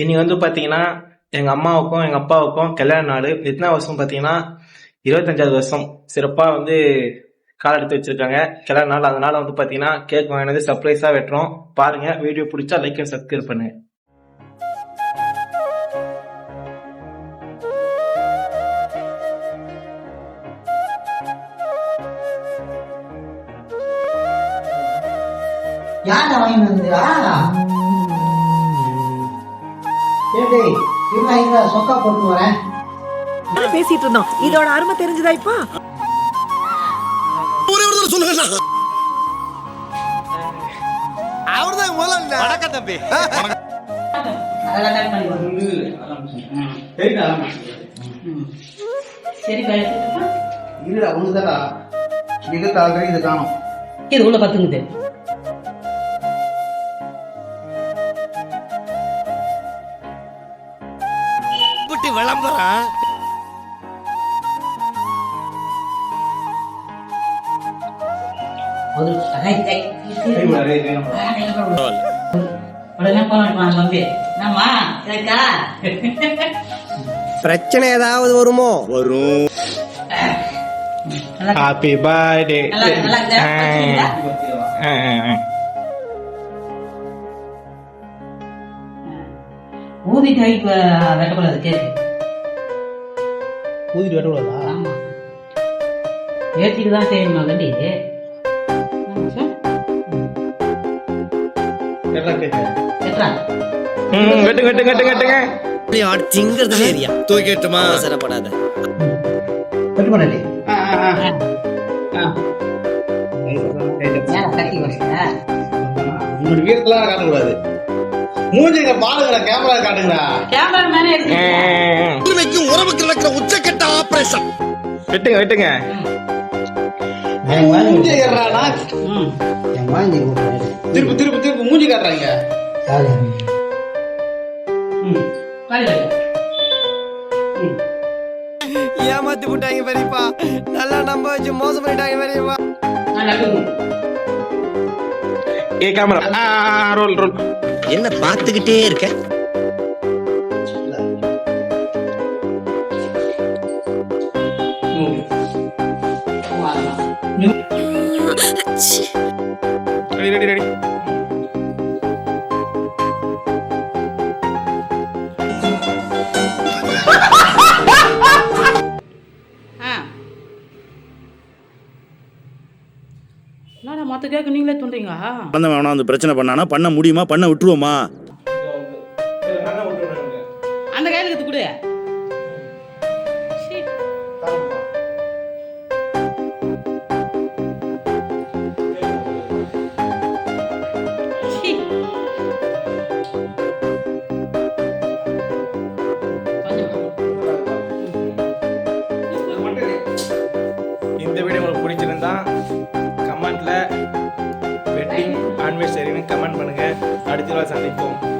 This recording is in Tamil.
இன்னைக்கு வந்து பாத்தீங்கன்னா எங்க அம்மாவுக்கும் எங்க அப்பாவுக்கும் கல்யாண நாள். எத்தனை வருஷம் பாத்தீங்கன்னா இருபத்தஞ்சாவது வருஷம். சிறப்பா வந்து கால் எடுத்து வச்சிருக்காங்க. கல்யாண நாள். அதனால வந்து பாத்தீங்கன்னா கேக் வாங்கினது சர்ப்ரைஸா வெட்டுறோம். பாருங்க வீடியோ பிடிச்சா லைக் அண்ட் சப்ஸ்கிரைப் பண்ணுங்க யார்டா வாங்கி வந்தியா சொக்கா போட்டு வரேன். பேசிட்டு இருந்தோம் இதோட அருமை தெரிஞ்சுதா இப்போ? அதெல்லாம் கட் பண்ணி சரி கழுத்துட்டுப்பா. இல்லடா ஒண்ணுதாடா இது காணும். இது உள்ள பத்துங்குது இருக்கா பிரச்சனை ஏதாவது வருமோ? நல்லா ஹாப்பி பர்த்டே? ஊதிட்டு வெட்டக்கூடாது கேக்கு ஊதிட்டு வெட்டக்கூடாதா ஆமா. ஏற்றிட்டு தான் செய்யணுமா கண்டி? தூக்கிட்டுமா அவசரப்படாத. கட் பண்ணி மேல கட்டி வச்சுட்ட உங்களுக்கு வீரத்தெல்லாம் காட்டக்கூடாது. மூஞ்சிங்க பாருங்கடா கேமரா காட்டுங்கடா. கேமரா மேனே உறவுக்கு நடக்கிற உச்சக்கட்ட ஆபரேஷன். வெட்டுங்க வெட்டுங்க. மூஞ்சி காட்டுறானா ம். என் வாங்கி திருப்பி திருப்பி திருப்பி மூஞ்சி காட்டுறாங்க யாரு? ஏமாத்தி விட்டாங்க பெரியப்பா. நல்லா நம்ப வச்சு மோசம் பண்ணிட்டாங்க பெரியப்பா. கேமரா ரோல் ரோல் என்ன பார்த்துக்கிட்டே இருக்க? ரெடி ரெடி ரெடி மொத்த கேக்கு நீங்களே தோன்றீங்க வந்தவன் அவனா வந்து பிரச்சனை பண்ணானா பண்ண முடியுமா? பண்ண விட்டுருவோமா? 都在产地。